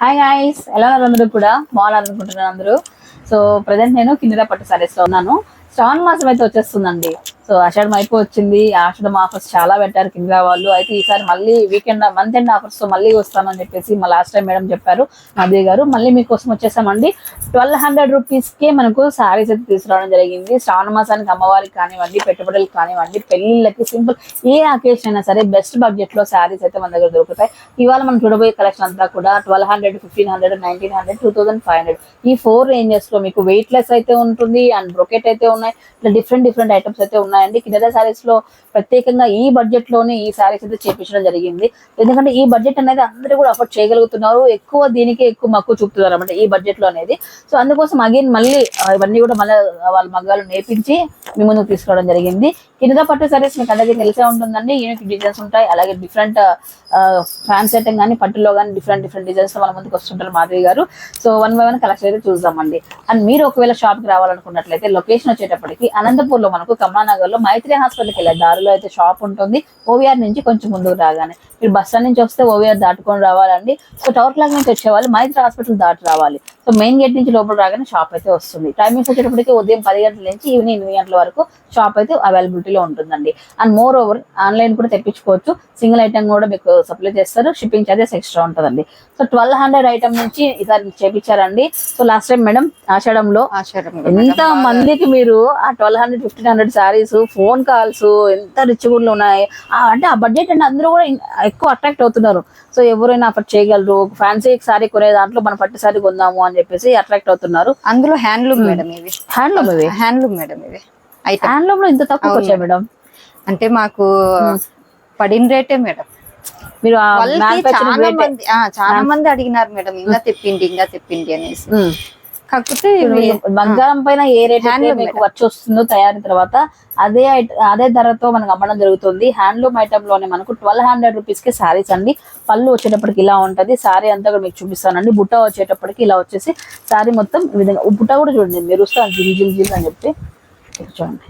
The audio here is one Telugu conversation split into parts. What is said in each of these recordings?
హాయ్ హాయ్స్ ఎలా ఉన్నారు అందరూ కూడా? బాగున్నారు అనుకుంటున్నారు అందరూ. సో ప్రజెంట్ నేను కిందిరా పట్టు సారీస్లో ఉన్నాను. శ్రావణ మాసం అయితే వచ్చేస్తుందండి. సో ఆషాఢం అయిపోవచ్చింది. ఆషాఢం ఆఫర్స్ చాలా పెట్టారు కింద వాళ్ళు. అయితే ఈసారి మళ్ళీ వీకెండ్ మంత్ ఎండ్ ఆఫర్స్తో మళ్ళీ వస్తామని చెప్పేసి మా లాస్ట్ టైం మేడం చెప్పారు. మాధవి గారు మళ్ళీ మీకోసం వచ్చేసామండి. ట్వెల్వ్ హండ్రెడ్ రూపీస్కే మనకు సారీస్ అయితే తీసుకురావడం జరిగింది. శ్రావణ మాసానికి అమ్మవారికి కానివ్వండి పెట్టుబడులకు కానివ్వండి పెళ్ళిళ్ళకి సింపుల్ ఏ అకేషన్ అయినా సరే బెస్ట్ బడ్జెట్లో సారీస్ అయితే మన దగ్గర దొరుకుతాయి. ఇవాళ మనం చూడబోయే కలెక్షన్ అంతా కూడా twelve hundred fifteen hundred nineteen hundred two thousand five hundred ఈ ఫోర్ రేంజెస్లో మీకు వెయిట్ లెస్ అయితే ఉంటుంది అండ్ బ్రొకెట్ అయితే ఉన్నాయి ఇట్లా డిఫరెంట్ డిఫరెంట్ ఐటమ్స్ అయితే ఉన్నాయి. ఉన్నాయండి. కింద శారీస్లో ప్రత్యేకంగా ఈ బడ్జెట్లోనే ఈ శారీస్ అయితే చేపించడం జరిగింది. ఎందుకంటే ఈ బడ్జెట్ అనేది అందరూ కూడా అఫోర్డ్ చేయగలుగుతున్నారు. ఎక్కువ దీనికి ఎక్కువ మక్కువ చూపుతున్నారు అనమాట ఈ బడ్జెట్లో అనేది. సో అందుకోసం అగైన్ మళ్ళీ ఇవన్నీ కూడా మళ్ళీ వాళ్ళ మగ్గాలు నేర్పించి మీ ముందుకు తీసుకురావడం జరిగింది. కింద పట్టు సారీస్ మీకు అందరికీ తెలిసే ఉంటుందండి. యూనిక్ డిజైన్స్ ఉంటాయి. అలాగే డిఫరెంట్ ఫ్యాన్స్ ఐటమ్ కానీ పట్టులో కానీ డిఫరెంట్ డిఫరెంట్ డిజైన్స్ మన ముందుకు వస్తుంటారు Madhavi garu. So one by one collection అయితే చూద్దామండి. అండ్ మీరు ఒకవేళ షాప్కి రావాలనుకున్నట్లయితే లొకేషన్ వచ్చేటప్పటికి అనంతపూర్లో మనకు కమానగర్ హాస్పిటల్లో మైత్రి హాస్పిటల్కి వెళ్ళే దారిలో అయితే షాప్ ఉంటుంది. ఓవిఆర్ నుంచి కొంచెం ముందుకు రాగానే. మీరు బస్ స్టాండ్ నుంచి వస్తే ఓవిఆర్ దాటుకొని రావాలండి. సో టవర్ క్లాక్ నుంచి వచ్చేవాళ్ళు మైత్రి హాస్పిటల్ దాటి రావాలి. సో మెయిన్ గేట్ నుంచి లోపల రాగానే షాప్ అయితే వస్తుంది. టైమింగ్స్ వచ్చేటప్పటికి ఉదయం పది గంటల నుంచి ఈవినింగ్ ఎనిమిది గంటల వరకు షాప్ అయితే అవైలబిలిటీలో ఉంటుందండి. అండ్ మోర్ ఓవర్ ఆన్లైన్ కూడా తెప్పించుకోవచ్చు. సింగిల్ ఐటమ్ కూడా మీకు సప్లై చేస్తారు. షిప్పింగ్ చార్జెస్ ఎక్స్ట్రా ఉంటుందండి. సో ట్వెల్వ్ హండ్రెడ్ ఐటమ్ నుంచి ఈసారి చేపించారండి. సో లాస్ట్ టైం మేడం ఆషాఢంలో ఎంత మందికి మీరు ఆ twelve hundred fifteen hundred saris phone calls ఎంత రిచ్ గుడ్లు ఉన్నాయి. అంటే ఆ బడ్జెట్ అంటే అందరూ కూడా ఎక్కువ అట్రాక్ట్ అవుతున్నారు. సో ఎవరైనా అఫర్ట్ చేయగలరు. ఫ్యాన్సీ సారీ కొనే దాంట్లో మనం పట్టు సారీ కొందాము అని చెప్పేసి అట్రాక్ట్ అవుతున్నారు. అందులో హ్యాండ్లూమ్ మేడం ఇవి. హ్యాండ్లూమ్ ఇవి? హ్యాండ్లూమ్ మేడం ఇవి. అయితే హ్యాండ్లూమ్లో ఇంత తక్కువ వచ్చాయి మేడం అంటే మాకు పడిన రేటే మేడం మీరు చాలా rate- మంది ఆ, చాలా మంది అడిగినారు మేడం ఇంకా తెప్పిండి ఇంకా తెప్పిండి అనేసి. కాకపోతే బంగారం పైన ఏ రేట్ మీకు వచ్చి వస్తుందో తయారీ తర్వాత అదే అదే ధరతో మనకు అమ్మడం జరుగుతుంది. హ్యాండ్లూమ్ ఐటమ్లోనే మనకు ట్వెల్వ్ హండ్రెడ్ రూపీస్కి సారీస్ అండి. పళ్ళు వచ్చేటప్పటికి ఇలా ఉంటది. సారీ అంతా కూడా మీకు చూపిస్తానండి. బుట్ట వచ్చేటప్పటికి ఇలా వచ్చేసి సారీ మొత్తం ఈ విధంగా బుట్ట కూడా చూడండి. మీరు వస్తారు జిల్ జిల్ జిల్ అని చెప్పి. చూడండి.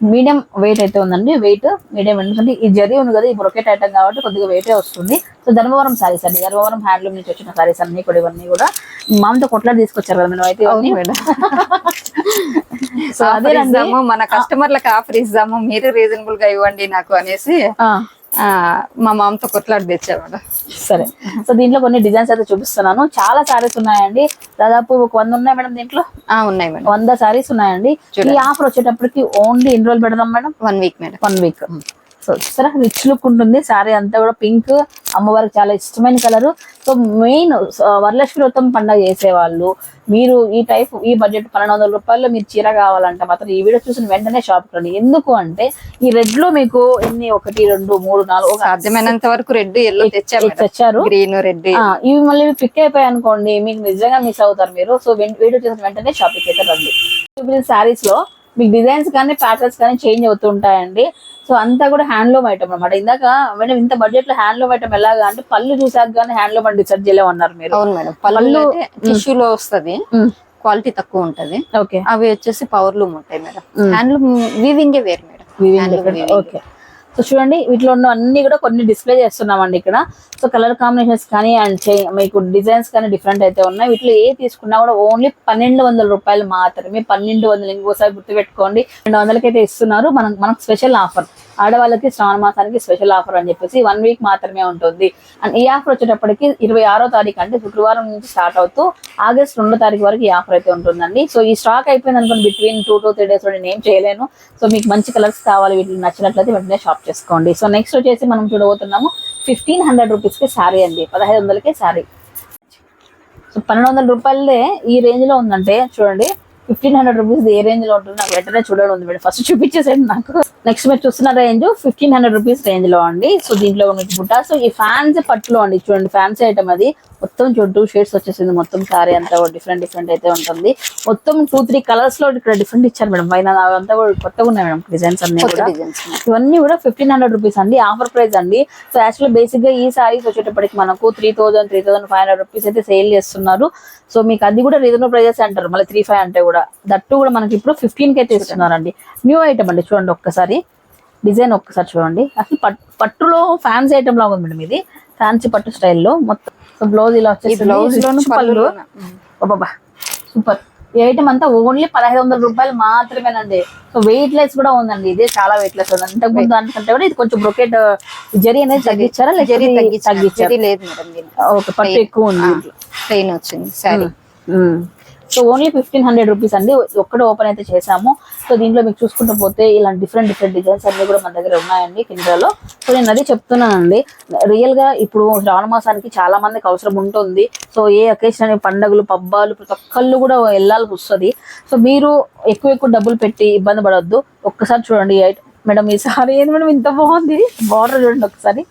మీడియం వెయిట్ అయితే ఉందండి. వెయిట్ మీడియం ఎందుకంటే ఈ జరీ ఉంది కదా ఈ బ్రొకెట్ ఐటమ్ కాబట్టి కొద్దిగా వెయిటే వస్తుంది. సో ధర్మవరం సారీస్ అండి. ధర్మవరం హ్యాండ్లూమ్ నుంచి వచ్చిన సారీస్ అన్ని కూడా ఇవన్నీ కూడా మామతో కొట్లాడి తీసుకొచ్చారు కదా మేము అయితే సో ఇద్దాము మన కస్టమర్లకు ఆఫర్ ఇద్దాము మీరు రీజనబుల్గా ఇవ్వండి నాకు అనేసి మా మామతో కొట్లాడి తెచ్చా మేడం సరే. సో దీంట్లో కొన్ని డిజైన్స్ అయితే చూపిస్తున్నాను. చాలా సారీస్ ఉన్నాయండి. దాదాపు ఒక వంద ఉన్నాయి మేడం దీంట్లో? ఆ, ఉన్నాయి మేడం. వంద సారీస్ ఉన్నాయండి. ఈ ఆఫర్ వచ్చేటప్పటికి ఓన్లీ ఎన్ని రోజులు పెడదాం madam? One week madam. One week. చూసారా? రిచ్ లుక్ ఉంటుంది. సారీ అంతా కూడా పింక్. అమ్మవారికి చాలా ఇష్టమైన కలర్. సో మెయిన్ వరలక్ష్మి వ్రతం పండుగ చేసేవాళ్ళు మీరు ఈ టైప్ ఈ బడ్జెట్ పన్నెండు వందల రూపాయల్లో మీరు చీర కావాలంటే మాత్రం ఈ వీడియో చూసిన వెంటనే షాప్ రండి ఎందుకు అంటే ఈ రెడ్లో మీకు ఎన్ని? ఒకటి రెండు మూడు నాలుగు సాధ్యమైనంత వరకు రెడ్ ఎల్లో తెచ్చా మేడం. తెచ్చారు. గ్రీన్ రెడ్ ఇవి మళ్ళీ పిక్ అయిపోయాయి అనుకోండి మీకు నిజంగా మిస్ అవుతారు మీరు. సో వీడియో చేసిన వెంటనే షాపింగ్ అయితే రండి. చూపించిన శారీస్లో మీకు డిజైన్స్ కానీ ప్యాటర్న్స్ కానీ చేంజ్ అవుతూ ఉంటాయండి సో అంతా కూడా హ్యాండ్లూమ్ ఐటమ్ అనమాట ఇందాక మేడం ఇంత బడ్జెట్లో హ్యాండ్లూమ్ ఐటమ్ ఎలాగా అంటే పళ్ళు చూసాక కానీ హ్యాండ్లూమ్ అని డిసైడ్ చేయలేమన్నారు మీరు. అవును మేడం. పళ్ళు టిష్యూలో వస్తది. క్వాలిటీ తక్కువ ఉంటది. ఓకే. అవి వచ్చేసి పవర్ లూమ్ ఉంటాయి మేడం. హ్యాండ్లూమ్ వీవింగ్ వేరు మేడం. ఓకే. సో చూడండి వీటిలో ఉన్న అన్ని కూడా కొన్ని డిస్ప్లే చేస్తున్నామండి ఇక్కడ. సో కలర్ కాంబినేషన్స్ కానీ అండ్ మీకు డిజైన్స్ కానీ డిఫరెంట్ అయితే ఉన్నాయి. వీటిలో ఏ తీసుకున్నా కూడా ఓన్లీ పన్నెండు వందల రూపాయలు మాత్రమే. పన్నెండు వందలు ఇంకోసారి గుర్తుపెట్టుకోండి. రెండు వందలకి అయితే ఇస్తున్నారు. మనం మనకు స్పెషల్ ఆఫర్ ఆడవాళ్ళకి శ్రావణ మాసానికి స్పెషల్ ఆఫర్ అని చెప్పేసి వన్ వీక్ మాత్రమే ఉంటుంది. అండ్ ఈ ఆఫర్ వచ్చేటప్పటికి ఇరవై ఆరో తారీఖు అంటే శుక్రవారం నుంచి స్టార్ట్ అవుతూ ఆగస్ట్ రెండో తారీఖు వరకు ఈ ఆఫర్ అయితే ఉంటుందండి. సో ఈ స్టాక్ అయిపోయింది అనుకోండి between two to three days నేను ఏం చేయలేను. సో మీకు మంచి కలర్స్ కావాలి వీటిని నచ్చినట్లయితే వెంటనే షాప్ చేసుకోండి. సో నెక్స్ట్ వచ్చేసి మనం చూడబోతున్నాము ఫిఫ్టీన్ హండ్రెడ్ రూపీస్కి శారీ అండి. పదహైదు వందలకే శారీ సో పన్నెండు వందల రూపాయలదే ఈ రేంజ్లో ఉందంటే చూడండి ఫిఫ్టీన్ హండ్రెడ్ రూపీస్ ఏ రేంజ్లో ఉంటుంది నాకు వెంటనే చూడడం ఉంది మేడం. ఫస్ట్ చూపించేసేయండి నాకు. నెక్స్ట్ మీరు చూస్తున్న రేంజ్ ఫిఫ్టీన్ హండ్రెడ్ రూపీస్ రేంజ్లో అండి. సో దీంట్లో మీకు బుట్ట. సో ఈ ఫ్యాన్సీ పట్టులో అండి. చూడండి ఫ్యాన్సీ ఐటమ్ అది. మొత్తం చూడు షేడ్స్ వచ్చేసింది. మొత్తం సారీ అంతా డిఫరెంట్ డిఫరెంట్ అయితే ఉంటుంది. మొత్తం టూ త్రీ కలర్స్లో ఇక్కడ డిఫరెంట్ ఇచ్చారు మేడం. పైన అంతా కూడా కొత్తగా ఉన్నాయి మేడం. డిజైన్స్ అన్ని కూడా. డిజైన్స్ ఇవన్నీ కూడా ఫిఫ్టీన్ హండ్రెడ్ రూపీస్ అండి. ఆఫర్ ప్రైస్ అండి. సో యాక్చువల్లీ బేసిక్గా ఈ సారీస్ వచ్చేటప్పటికి మనకు three thousand three thousand five hundred rupees అయితే సేల్ చేస్తున్నారు. సో మీకు అది కూడా రీజనబుల్ ప్రైజెస్ అంటారు. మళ్ళీ త్రీ ఫైవ్ అంటే కూడా. దట్టు కూడా మనకి ఇప్పుడు ఫిఫ్టీన్కి ఇస్తున్నారండి న్యూ ఐటమ్ అండి చూడండి ఒక్కసారి. డిజైన్ ఒక్కసారి చూడండి. అసలు పట్- పట్టులో ఫ్యాన్సీ ఐటమ్ లాగా ఉంది మేడం ఇది ఫ్యాన్సీ పట్టు స్టైల్లో మొత్తం. బ్లౌజ్ ఇలా వచ్చేసి బ్లౌజ్ లోను పళ్ళు. పళ్ళు బాబా సూపర్ ఈ ఐటమ్ అంతా ఓన్లీ పదహైదు వందల రూపాయలు మాత్రమేనండి. సో వెయిట్ లెస్ కూడా ఉందండి. ఇదే చాలా వెయిట్ లెస్ ఉంది. అంతకు ముందు దానికంటే కూడా ఇది కొంచెం బ్రొకెట్ జరీ అనేది తగ్గించారా? జరీ లేకపోతే తగ్గించారు? జరీ లేదు మేడం ఓకే పట్టు ఎక్కువ ఉంది. ప్లెయిన్ వచ్చింది sari. So only fifteen hundred rupees అండి. ఒక్కడే ఓపెన్ అయితే చేసాము సో దీంట్లో మీకు చూసుకుంటూ పోతే ఇలాంటి డిఫరెంట్ డిఫరెంట్ డిజైన్స్ అన్ని కూడా మన దగ్గర ఉన్నాయండి కిందలో సో నేను అదే చెప్తున్నానండి. రియల్గా ఇప్పుడు శ్రావణ మాసానికి చాలా మందికి అవసరం ఉంటుంది. సో ఏ అకేషన్ పండుగలు పబ్బాలు ప్రతి ఒక్కళ్ళు కూడా వెళ్ళాల్సి వస్తుంది. సో మీరు ఎక్కువ ఎక్కువ డబ్బులు పెట్టి ఇబ్బంది పడవద్దు ఒక్కసారి చూడండి. మేడం ఈ సారీ ఏంది మేడం? ఇంత బాగుంది. బార్డర్ చూడండి ఒకసారి.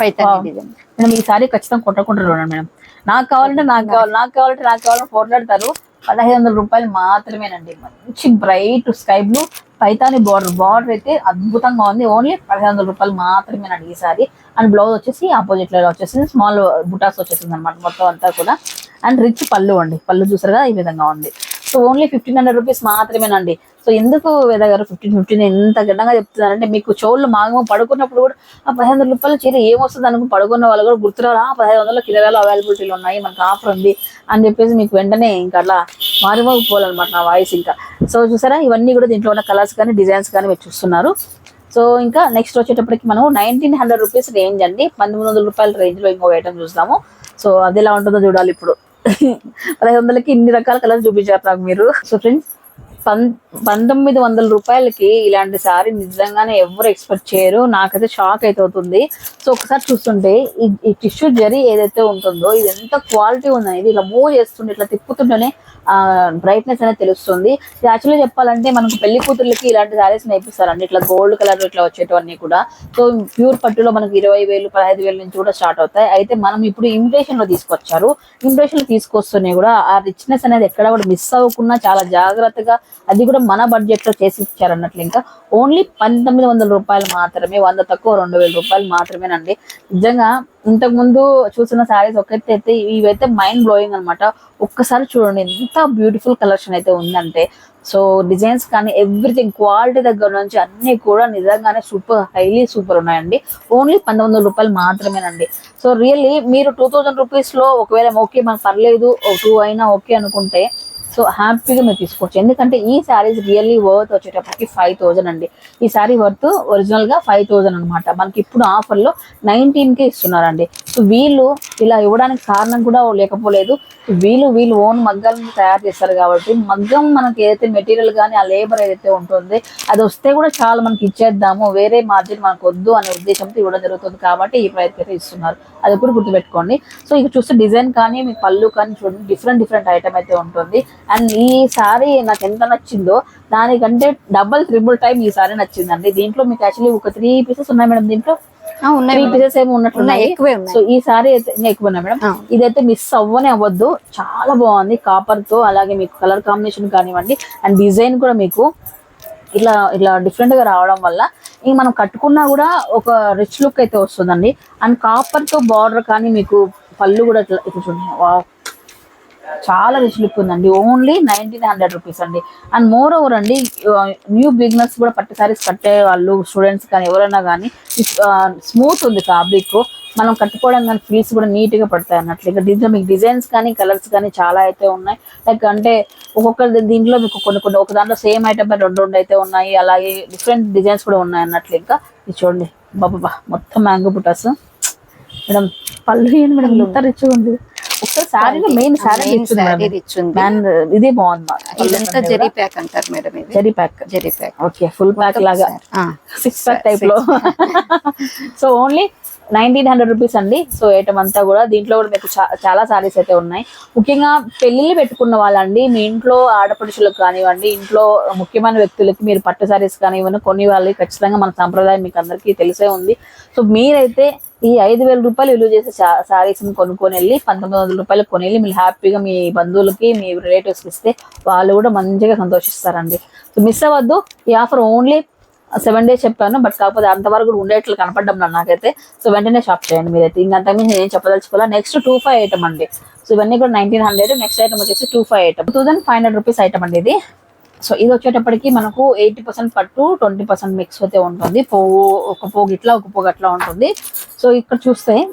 మేడం ఈ సారీ ఖచ్చితంగా కొట్టకుండా చూడండి మేడం. నాకు కావాలంటే నాకు కావాలి నాకు కావాలంటే నాకు కావాలంటే పోట్లాడతారు పదహైదు వందల రూపాయలు మాత్రమేనండి మంచి bright sky blue Paithani border border అయితే అద్భుతంగా ఉంది ఓన్లీ పదిహేను వందల రూపాయలు మాత్రమేనండి ఈ సారీ అండ్ బ్లౌజ్ వచ్చేసి ఆపోజిట్లో వచ్చేసింది స్మాల్ బుటాస్ వచ్చేసింది అనమాట మొత్తం అంతా కూడా అండ్ రిచ్ పళ్ళు అండి పళ్ళు చూసారు కదా ఈ విధంగా ఉంది so only fifteen hundred rupees మాత్రమేనండి. సో ఎందుకు వేద గారు ఫిఫ్టీన్ ఫిఫ్టీన్ ఎంత గడ్డంగా చెప్తున్నారంటే మీకు చోళ్ళు మాగము పడుకున్నప్పుడు కూడా ఆ పదిహేను వందల రూపాయల చీర ఏమొస్తుంది అనుకు పడుకున్న వాళ్ళు కూడా గుర్తురారా? పదిహేను వందల కిలోలు అవైలబిలిటీలు ఉన్నాయి మనకు ఆఫర్ ఉంది అని చెప్పేసి మీకు వెంటనే ఇంకా అట్లా మారిపోవాలన్నమాట నా వాయిస్ ఇంకా. సో చూసారా ఇవన్నీ కూడా దీంట్లో ఉన్న కలర్స్ కానీ డిజైన్స్ కానీ మీరు చూస్తున్నారు. సో ఇంకా నెక్స్ట్ వచ్చేటప్పటికి మనం నైన్టీన్ హండ్రెడ్ రూపీస్ రేంజ్ అండి. పంతొమ్మిది వందల రూపాయల రేంజ్లో ఇంకో ఐటమ్ చూస్తాము. సో అది ఎలా ఉంటుందో చూడాలి ఇప్పుడు. పదహైదు వందలకి ఇన్ని రకాల కలర్స్ చూపించారు నాకు మీరు. సో ఫ్రెండ్స్ పం పంతొమ్మిది వందల రూపాయలకి ఇలాంటి సారీ నిజంగానే ఎవరు ఎక్స్పెక్ట్ చేయరు. నాకైతే షాక్ అయితే అవుతుంది సో ఒకసారి చూస్తుంటే ఈ టిష్యూ జరీ ఏదైతే ఉంటుందో ఇది ఎంత క్వాలిటీ ఉందనేది ఇలా మూవ్ చేస్తుంటే ఇట్లా తిప్పుతుంటేనే బ్రైట్నెస్ అనేది తెలుస్తుంది. యాక్చువల్గా యాక్చువల్లీ చెప్పాలంటే మనకు పెళ్ళి కూతుర్లకి ఇలాంటి శారీస్ నేర్పిస్తారండి. ఇట్లా గోల్డ్ కలర్ ఇట్లా వచ్చేటవన్నీ కూడా. సో ప్యూర్ పట్టులో మనకి ఇరవై వేలు పదహైదు వేల నుంచి కూడా స్టార్ట్ అవుతాయి. అయితే మనం ఇప్పుడు ఇమిటేషన్లో తీసుకొచ్చారు. ఇమిటేషన్ తీసుకొస్తూనే కూడా ఆ రిచ్నెస్ అనేది ఎక్కడ కూడా మిస్ అవ్వకుండా చాలా జాగ్రత్తగా అది కూడా మన బడ్జెట్లో చేసి ఇచ్చారన్నట్లు ఇంకా. ఓన్లీ పంతొమ్మిది వందల రూపాయలు మాత్రమే వంద తక్కువ రెండు వేల రూపాయలు మాత్రమేనండి. నిజంగా ఇంతకు ముందు చూసిన శారీస్ ఒకటి అయితే ఇవైతే మైండ్ బ్లోయింగ్ అనమాట ఒక్కసారి చూడండి ఎంత బ్యూటిఫుల్ కలెక్షన్ అయితే ఉందంటే. సో డిజైన్స్ కానీ ఎవ్రీథింగ్ క్వాలిటీ దగ్గర నుంచి అన్నీ కూడా నిజంగానే సూపర్ హైలీ సూపర్ ఉన్నాయండి. ఓన్లీ పంతొమ్మిది వందల రూపాయలు మాత్రమేనండి. సో రియల్లీ మీరు టూ థౌజండ్ రూపీస్లో ఒకవేళ ఓకే మనకు పర్లేదు టూ అయినా ఓకే అనుకుంటే సో హ్యాపీగా మీరు తీసుకోవచ్చు. ఎందుకంటే ఈ శారీస్ రియల్లీ వర్త్ వచ్చేటప్పటికి ఫైవ్ థౌజండ్ అండి. ఈ శారీ వర్త్ ఒరిజినల్గా ఫైవ్ థౌజండ్ అనమాట మనకి ఇప్పుడు ఆఫర్లో లో ఇస్తున్నారండి. సో వీళ్ళు ఇలా ఇవ్వడానికి కారణం కూడా లేకపోలేదు. వీళ్ళు వీళ్ళు ఓన్ మగ్గాలను తయారు చేస్తారు కాబట్టి మగ్గం మనకి ఏదైతే మెటీరియల్ కానీ ఆ లేబర్ ఏదైతే ఉంటుంది అది వస్తే కూడా చాలా మనకి ఇచ్చేద్దాము. వేరే మార్జిన్ మనకు వద్దు అనే ఉద్దేశంతో ఇవ్వడం జరుగుతుంది కాబట్టి ఈ ప్రయత్నం ఇస్తున్నారు. అది కూడా గుర్తుపెట్టుకోండి. సో ఇక చూస్తే డిజైన్ కానీ మీ పళ్ళు కానీ చూడండి డిఫరెంట్ డిఫరెంట్ ఐటమ్ అయితే ఉంటుంది. అండ్ ఈ సారీ నాకు ఎంత నచ్చిందో దానికంటే డబల్ త్రిబుల్ టైం ఈ సారీ నచ్చిందండి. దీంట్లో మీకు యాక్చువల్లీ ఒక త్రీ పీసెస్ ఉన్నాయి మేడం దీంట్లో? త్రీ. పీసెస్ ఏమి ఉన్నట్లున్నాయి ఉన్నాయి, ఎక్కువే ఉన్నాయి. సో ఈ సారీ అయితే ఎక్కువ ఉన్నాయి మేడం. ఇదైతే మిస్ అవ్వనే అవ్వద్దు. చాలా బాగుంది. కాపర్తో అలాగే మీకు కలర్ కాంబినేషన్ కానివ్వండి. అండ్ డిజైన్ కూడా మీకు ఇట్లా ఇట్లా డిఫరెంట్గా రావడం వల్ల ఇంక మనం కట్టుకున్నా కూడా ఒక రిచ్ లుక్ అయితే వస్తుందండి. అండ్ కాపర్తో బార్డర్ కానీ మీకు పళ్ళు కూడా ఇట్లా ఇట్లా చూడండి. చాలా రిచ్ లుక్ ఉందండి. ఓన్లీ నైన్టీన్ హండ్రెడ్ రూపీస్ అండి. అండ్ మోర్ ఓవర్ అండి న్యూ బిజినెస్ కూడా పట్టు సారీస్ కట్టే వాళ్ళు స్టూడెంట్స్ కానీ ఎవరైనా కానీ స్మూత్ ఉంది ఫ్యాబ్రిక్ మనం కట్టుకోవడం కానీ ఫీల్స్ కూడా నీట్గా పడతాయి అన్నట్లు. ఇంకా దీంట్లో మీకు డిజైన్స్ కానీ కలర్స్ కానీ చాలా అయితే ఉన్నాయి. లైక్ అంటే ఒక్కొక్క దీంట్లో మీకు కొన్ని కొన్ని ఒక దాంట్లో సేమ్ ఐటమ్ రెండు రెండు అయితే ఉన్నాయి. అలాగే డిఫరెంట్ డిజైన్స్ కూడా ఉన్నాయి అన్నట్లు. ఇంకా ఇది చూడండి. బాబా మొత్తం మ్యాంగో బుటాస్ మేడం పళ్ళు మేడం ఎంత రిచ్గా ఉంది. ఒక్క శారీలో మెయిన్ rich ఉంది. ఇదే బాగుంది ఇదంతా జరీ ప్యాక్ అంటారు మేడం ఇది. Zari pack. Zari pack. Okay full pack లాగా. సిక్స్ ప్యాక్ టైప్లో. So only nineteen hundred rupees అండి. సో ఐటమ్ అంతా కూడా దీంట్లో కూడా మీకు చాలా సారీస్ అయితే ఉన్నాయి. ముఖ్యంగా పెళ్ళిళ్ళు పెట్టుకున్న వాళ్ళండి మీ ఇంట్లో ఆడపడుచులకు కానివ్వండి ఇంట్లో ముఖ్యమైన వ్యక్తులకి మీరు పట్టు సారీస్ కానివ్వండి కొన్ని వాళ్ళకి ఖచ్చితంగా మన సంప్రదాయం మీకు అందరికీ తెలిసే ఉంది. సో మీరైతే ఈ ఐదు వేల రూపాయలు విలువ చేసే శారీస్ కొనుక్కొని వెళ్ళి పంతొమ్మిది వందల రూపాయలు కొని వెళ్ళి మీరు హ్యాపీగా మీ బంధువులకి మీ రిలేటివ్స్కి ఇస్తే వాళ్ళు కూడా మంచిగా సంతోషిస్తారండి. సో మిస్ అవ్వద్దు. ఈ ఆఫర్ ఓన్లీ సెవెన్ డేస్ చెప్పాను. బట్ కాకపోతే అంతవరకు కూడా ఉండేట్లు కనపడడం నాకైతే. సో వెంటనే షాప్ చేయండి మీరైతే. ఇంకంత మించి నేను చెప్పదలుచుకోవాలా? నెక్స్ట్ టూ ఫైవ్ ఐటమ్ అండి. సో ఇవన్నీ కూడా నైన్టీన్ హండ్రెడ్ నెక్స్ట్ ఐటమ్ వచ్చేసి two five item two thousand five hundred rupees item అండి ఇది. సో ఇది వచ్చేటప్పటికి మనకు ఎయిటీ పర్సెంట్ పట్టు ట్వంటీ పర్సెంట్ మిక్స్ అయితే ఉంటుంది. పోగు ఒక పోగు ఇట్లా ఒక పోగు అట్లా ఉంటుంది. సో ఇక్కడ చూస్తే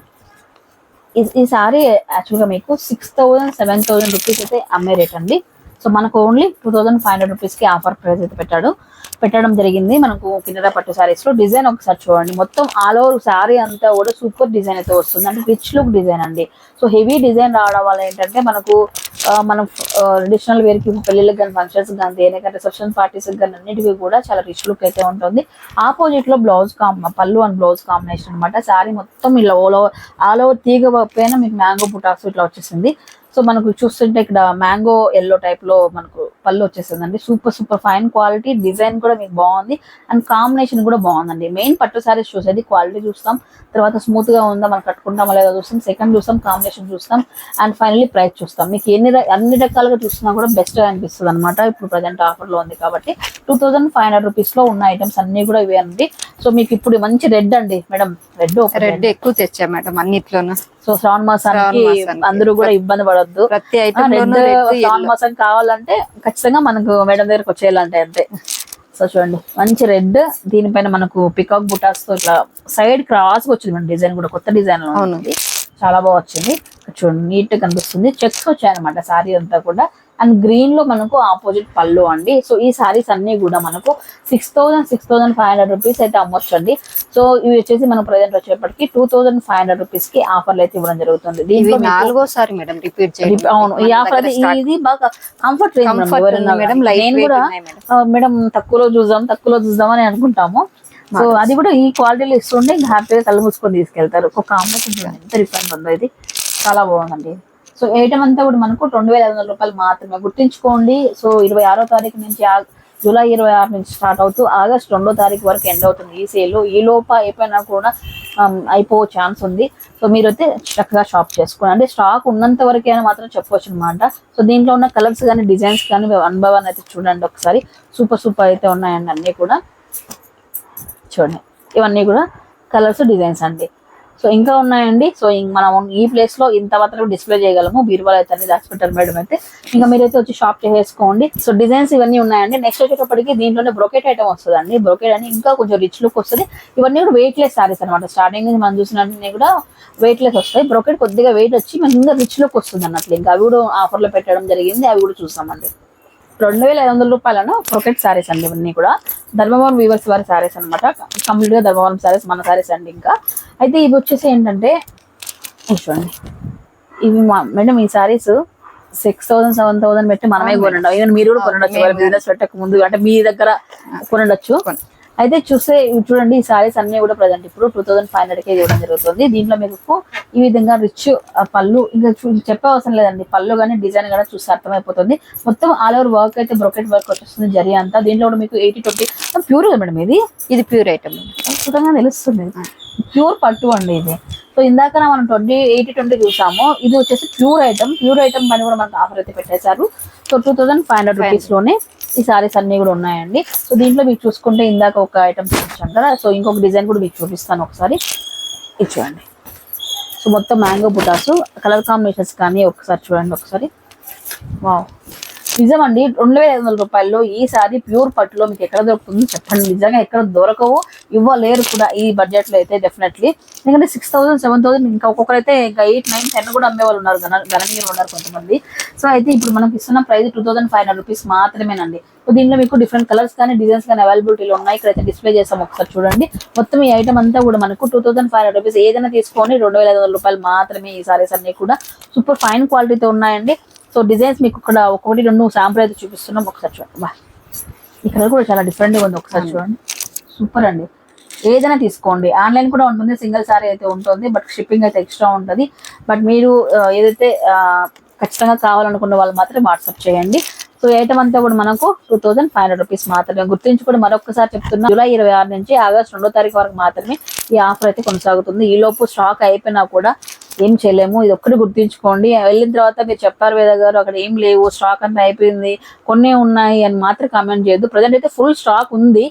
ఈ- ఈ సారీ యాక్చువల్గా మీకు six thousand seven thousand rupees అయితే అమ్మే రేట్ అండి. సో మనకు only two thousand five hundred రూపీస్కి ఆఫర్ ప్రైస్ అయితే పెట్టాడు. పెట్టడం జరిగింది. మనకు కిన్నెర పట్టు శారీస్లో డిజైన్ ఒకసారి చూడండి. మొత్తం ఆల్ ఓవర్ శారీ అంతా కూడా సూపర్ డిజైన్ అయితే వస్తుంది. అంటే రిచ్ లుక్ డిజైన్ అండి. సో హెవీ డిజైన్ రావడం వల్ల ఏంటంటే మనకు మనం ట్రెడిషనల్ వేర్కి పెళ్ళిళ్ళకి కానీ ఫంక్షన్స్ కానీ దేనికైనా రిసెప్షన్ పార్టీస్కి కానీ అన్నిటికీ కూడా చాలా రిచ్ లుక్ అయితే ఉంటుంది. ఆపోజిట్లో బ్లౌజ్ కాంబ పళ్ళు అండ్ బ్లౌజ్ కాంబినేషన్ అనమాట శారీ మొత్తం ఇలా ఆల్ ఓవర్ ఆల్ ఓవర్ తీగ పైన మీకు మ్యాంగో బుటాక్స్ ఇట్లా వచ్చేసింది. సో మనకు చూస్తుంటే ఇక్కడ మ్యాంగో ఎల్లో టైప్లో మనకు పళ్ళు వచ్చేసిందండి super super fine quality design కూడా మీకు బాగుంది. అండ్ కాంబినేషన్ కూడా బాగుందండి. మెయిన్ పట్టు సారీస్ చూసేది క్వాలిటీ చూస్తాం. తర్వాత స్మూత్గా ఉందా మనం కట్టుకుంటామా లేదా చూస్తాం. సెకండ్ చూస్తాం కాంబినేషన్ చూస్తాం. అండ్ ఫైనల్లీ ప్రైస్ చూస్తాం. మీకు ఎన్ని అన్ని రకాలుగా చూసినా కూడా బెస్ట్ అనిపిస్తుంది అనమాట ఇప్పుడు ప్రజెంట్ ఆఫర్లో ఉంది కాబట్టి టూ థౌసండ్ ఫైవ్ హండ్రెడ్ రూపీస్లో ఉన్న ఐటమ్స్ అన్ని కూడా ఇవే అండి. సో మీకు ఇప్పుడు మంచి రెడ్ అండి మేడం. రెడ్ రెడ్ ఎక్కువ తెచ్చా మేడం అన్నిట్లోనూ. సో శ్రావణ మాసానికి. అందరూ కూడా ఇబ్బంది పడొద్దు ప్రతి ఐటమ్ మాసం కావాలంటే ఖచ్చితంగా మనకు మేడం దగ్గరకు వచ్చేయాలంటే అంతే. సో చూడండి మంచి రెడ్ దీనిపైన మనకు పికాక్ బుటాస్తో ఇట్లా సైడ్ క్రాస్ వచ్చింది మన డిజైన్ కూడా కొత్త డిజైన్లో. ఉంది. చాలా బాగా వచ్చింది. చూడండి నీట్గా కనిపిస్తుంది. చెక్స్ వచ్చాయన్నమాట సారీ అంతా కూడా. అండ్ గ్రీన్లో మనకు ఆపోజిట్ పళ్ళు అండి. సో ఈ సారీస్ అన్ని కూడా మనకు six thousand six thousand five hundred rupees అయితే అమ్మొచ్చు అండి. సో ఇవి వచ్చేసి మనం ప్రజెంట్ వచ్చేప్పటికి టూ థౌసండ్ ఫైవ్ హండ్రెడ్ రూపీస్కి ఆఫర్లు అయితే ఇవ్వడం జరుగుతుంది. నాలుగోసారి మేడం రిపీట్ అవును ఈ ఆఫర్ అయితే ఇది బాగా కంఫర్ట్ రేంజ్ నేను కూడా మేడం. తక్కువలో చూద్దాం తక్కువలో చూద్దాం అని అనుకుంటాము. సో అది కూడా ఈ క్వాలిటీలో ఇస్తుంటే హ్యాపీగా కళ్ళు మూసుకొని తీసుకెళ్తారు. ఒక కాంబినేషన్ చూడండి ఎంత రిఫైన్ ఉందో ఇది. చాలా బాగుందండి. సో ఐటమ్ అంతా కూడా మనకు రెండు వేల ఐదు వందల రూపాయలు మాత్రమే. గుర్తుంచుకోండి సో ఇరవై ఆరో తారీఖు నుంచి జూలై ఇరవై ఆరు నుంచి స్టార్ట్ అవుతూ ఆగస్ట్ రెండో తారీఖు వరకు ఎండ్ అవుతుంది ఈ సేల్ ఈ లోప అయిపోయినా కూడా అయిపో ఛాన్స్ ఉంది. సో మీరు అయితే చక్కగా షాప్ చేసుకోండి. అంటే స్టాక్ ఉన్నంత వరకైనా మాత్రం చెప్పవచ్చు అనమాట సో దీంట్లో ఉన్న కలర్స్ కానీ డిజైన్స్ కానీ అనుభవాన్ని అయితే చూడండి ఒకసారి. సూపర్ సూపర్ అయితే ఉన్నాయండి అన్నీ కూడా. చూడండి. ఇవన్నీ కూడా కలర్స్ డిజైన్స్ అండి. సో ఇంకా ఉన్నాయండి. సో మనం ఈ ప్లేస్లో ఇంత మాత్రం డిస్ప్లే చేయగలము. బీరువాలో అయితే అన్ని దాచిపెట్టారు మేడం అయితే. ఇంకా మీరైతే వచ్చి షాప్ చేసేసుకోండి. సో డిజైన్స్ ఇవన్నీ ఉన్నాయండి. నెక్స్ట్ వచ్చేటప్పటికి దీంట్లోనే బ్రోకెట్ ఐటమ్ వస్తుందండి. బ్రోకెట్ అని ఇంకా కొంచెం రిచ్ లుక్ వస్తుంది. ఇవన్నీ కూడా వెయిట్ లెస్ సారీస్ అనమాట స్టార్టింగ్ నుంచి మనం చూసినట్టు కూడా వెయిట్ లెస్ వస్తాయి. బ్రోకెట్ కొద్దిగా వెయిట్ వచ్చి మనకి ఇంకా రిచ్ లుక్ వస్తుంది అన్నట్లు. ఇంకా అవి కూడా ఆఫర్లో పెట్టడం జరిగింది. అవి కూడా చూసామండి రెండు వేల ఐదు వందల రూపాయలను ప్రొకెట్ సారీస్ అండి ఇవన్నీ కూడా. ధర్మవరం వీవర్స్ వారి సారీస్ అనమాట కంప్లీట్గా ధర్మవరం సారీస్ మన సారీస్ అండి ఇంకా. అయితే ఇవి వచ్చేసి ఏంటంటే చూడండి. ఇవి మా మేడం ఈ saris six thousand seven thousand పెట్టి మనమే కొనండి. ఈవెన్ మీరు కూడా కొనడచ్చు. మేము బిజినెస్ పెట్టక ముందు అంటే మీ దగ్గర కొనడచ్చు. కొన- అయితే చూస్తే చూడండి ఈ సారీస్ అన్ని కూడా ప్రజెంట్ ఇప్పుడు టూ థౌసండ్ ఫైవ్ హండ్రెడ్కి ఇవ్వడం జరుగుతుంది. దీంట్లో మీకు ఈ విధంగా రిచ్ పళ్ళు ఇంకా చెప్పే అవసరం లేదండి. పళ్ళు కానీ డిజైన్ కానీ చూస్తే అర్థమైపోతుంది. మొత్తం ఆల్ ఓవర్ వర్క్ అయితే బ్రొకెట్ వర్క్ వచ్చేస్తుంది జరి అంతా. దీంట్లో కూడా మీకు ఎయిటీ ట్వంటీ ప్యూర్ మేడం ఇది? ఇది ప్యూర్ ఐటమ్ అద్భుతంగా తెలుస్తుంది. ప్యూర్ పట్టు అండి ఇది. సో ఇందాక మనం ట్వంటీ ఎయిటీ ట్వంటీ చూసాము. ఇది వచ్చేసి ప్యూర్ ఐటమ్ ప్యూర్ ఐటమ్ పని కూడా మనకు ఆఫర్ అయితే పెట్టేశారు. So two thousand five hundred రూపీస్లోనే ఈ సారీస్ అన్ని కూడా ఉన్నాయండి. సో దీంట్లో మీకు చూసుకుంటే ఇందాక ఒక ఐటమ్ చూపించాను కదా. సో ఇంకొక డిజైన్ కూడా మీకు చూపిస్తాను ఒకసారి. ఇది చూడండి. సో మొత్తం మ్యాంగో బుటాసు కలర్ కాంబినేషన్స్ కానీ ఒకసారి చూడండి ఒకసారి. వావ్ నిజం అండి రెండు వేల ఐదు వందల రూపాయల్లో ఈ సారీ ప్యూర్ పట్టులో మీకు ఎక్కడ దొరుకుతుంది చెప్పండి. నిజంగా ఎక్కడ దొరకవు ఇవ్వలేరు కూడా ఈ బడ్జెట్లో అయితే డెఫినెట్లీ ఎందుకంటే సిక్స్ థౌసండ్ సెవెన్ థౌసండ్ ఇంకా ఒక్కొక్కరైతే ఇంకా ఎయిట్ నైన్ టెన్ కూడా అమ్మే వాళ్ళు ఉన్నారు గణ గణనీయులు ఉన్నారు కొంతమంది. సో అయితే ఇప్పుడు మనకి ఇస్తున్న price two thousand five hundred rupees మాత్రమేనండి. దీనిలో మీకు డిఫరెంట్ కలర్స్ కానీ డిజైన్స్ కానీ అవైలబిలిటీలో ఉన్నాయి. ఇక్కడైతే డిస్ప్లే చేస్తాం ఒకసారి చూడండి. మొత్తం ఈ ఐటమ్ అంతా కూడా మనకు two thousand five hundred rupees ఏదైనా తీసుకొని రెండు వేల ఐదు వందల రూపాయలు మాత్రమే ఈ సారీస్ అన్ని కూడా. సూపర్ ఫైన్ క్వాలిటీతో ఉన్నాయండి. సో డిజైన్స్ మీకు ఇక్కడ ఒకటి రెండు శాంపుల్ అయితే చూపిస్తున్నాం. ఒకసారి చూడండి. బా. కలర్ కూడా చాలా డిఫరెంట్గా ఉంది. ఒకసారి చూడండి. సూపర్ అండి. ఏదైనా తీసుకోండి. ఆన్లైన్ కూడా ఉంటుంది. సింగిల్ సారీ అయితే ఉంటుంది. బట్ షిప్పింగ్ అయితే ఎక్స్ట్రా ఉంటుంది. బట్ మీరు ఏదైతే ఖచ్చితంగా కావాలనుకున్న వాళ్ళు మాత్రం వాట్సాప్ చేయండి. సో ఐటమ్ అంతా కూడా మనకు two thousand five hundred rupees మాత్రమే. గుర్తుంచుకోండి మరొకసారి చెప్తున్నా జూలై ఇరవై ఆరు నుంచి ఆగస్ట్ రెండో తారీఖు వరకు మాత్రమే ఈ ఆఫర్ అయితే కొనసాగుతుంది. ఈ లోపు స్టాక్ అయిపోయినా కూడా ఏం చేయలేము ఇది ఒక్కటి గుర్తుంచుకోండి. వెళ్ళిన తర్వాత మీరు చెప్పారు వేద గారు అక్కడ ఏం లేవు స్టాక్ అంతా అయిపోయింది కొన్ని ఉన్నాయి అని మాత్రం కామెంట్ చేయొద్దు. ప్రజెంట్ అయితే ఫుల్ స్టాక్ ఉంది.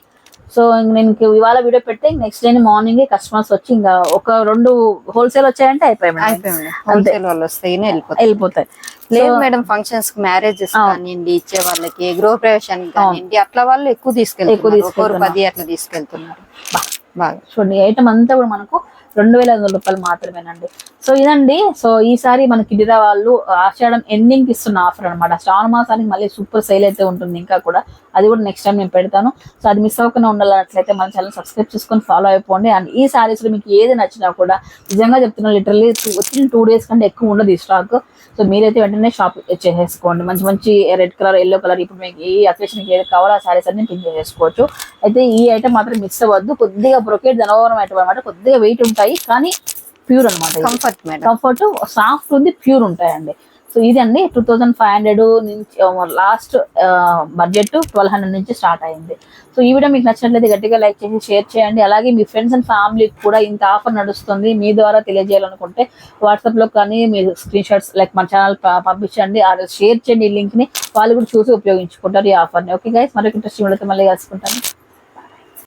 సో నేను ఇవాళ వీడియో పెడితే నెక్స్ట్ డే మార్నింగ్ కస్టమర్స్ వచ్చి ఇంకా ఒక రెండు హోల్సేల్ వచ్చాయంటే అయిపోయాయి. అయిపోయింది హోల్సేల్ వాళ్ళు వస్తాయి వెళ్ళిపోతాయి. లేదు మేడం ఫంక్షన్స్కి మ్యారేజెస్ కానివ్వండి ఇచ్చే వాళ్ళకి గృహ ప్రవేశానికి కానివ్వండి అట్లా వాళ్ళు ఎక్కువ తీసుకెళ్తున్నారు. ఒక్కొక్కరు పది అట్లా తీసుకెళ్తున్నారు. బాగా. చూడండి ఐటమ్ అంతా కూడా మనకు రెండు వేల ఐదు వందల రూపాయలు మాత్రమేనండి. సో ఇదండి. సో ఈసారి మన కిడిరా వాళ్ళు ఆషాఢం ఎండింగ్కి ఇస్తున్న ఆఫర్ అనమాట శ్రావణ మాసానికి మళ్ళీ సూపర్ సేల్ అయితే ఉంటుంది ఇంకా కూడా. అది కూడా నెక్స్ట్ టైం నేను పెడతాను. సో అది మిస్ అవ్వకుండా ఉండాలన్నట్లయితే మన ఛానల్ సబ్స్క్రైబ్ చేసుకొని ఫాలో అయిపోండి. అండ్ ఈ సారీస్లో మీకు ఏది నచ్చినా కూడా నిజంగా చెప్తున్నా లిటరల్లీ వచ్చిన టూ డేస్ కంటే ఎక్కువ ఉండదు ఈ స్టాక్ సో మీరైతే వెంటనే షాప్ చేసేసుకోండి. మంచి మంచి రెడ్ కలర్ ఎల్లో కలర్ ఇప్పుడు మీకు ఏ అకేషన్కి ఏది కావాలో ఆ సారీస్ అన్ని పిన్ చేసేసుకోవచ్చు. అయితే ఈ ఐటమ్ మాత్రం మిస్ అవ్వద్దు. కొద్దిగా బ్రొకేట్ ధనవరం ఐటమ్ అనమాట కొద్దిగా వెయిట్ ఉంటాయి కానీ ప్యూర్ అనమాట కంఫర్ట్ కంఫర్ట్ సాఫ్ట్ ఉంది ప్యూర్ ఉంటాయండి. సో ఇది అండి టూ థౌజండ్ ఫైవ్ హండ్రెడ్ నుంచి లాస్ట్ బడ్జెట్ ట్వెల్వ్ హండ్రెడ్ నుంచి స్టార్ట్ అయింది. సో ఈ వీడియో మీకు నచ్చినట్లయితే గట్టిగా లైక్ చేసి షేర్ చేయండి. అలాగే మీ ఫ్రెండ్స్ అండ్ ఫ్యామిలీకి కూడా ఇంత ఆఫర్ నడుస్తుంది మీ ద్వారా తెలియజేయాలనుకుంటే వాట్సాప్లో కానీ మీ స్క్రీన్ షాట్స్ లైక్ మన ఛానల్ పంపించండి. ఆ షేర్ చేయండి ఈ లింక్ని. వాళ్ళు కూడా చూసి ఉపయోగించుకుంటారు ఈ ఆఫర్ని. ఓకే గైస్ మరొక ఇంట్రెస్ట్ మళ్ళీ కలుసుకుంటాను.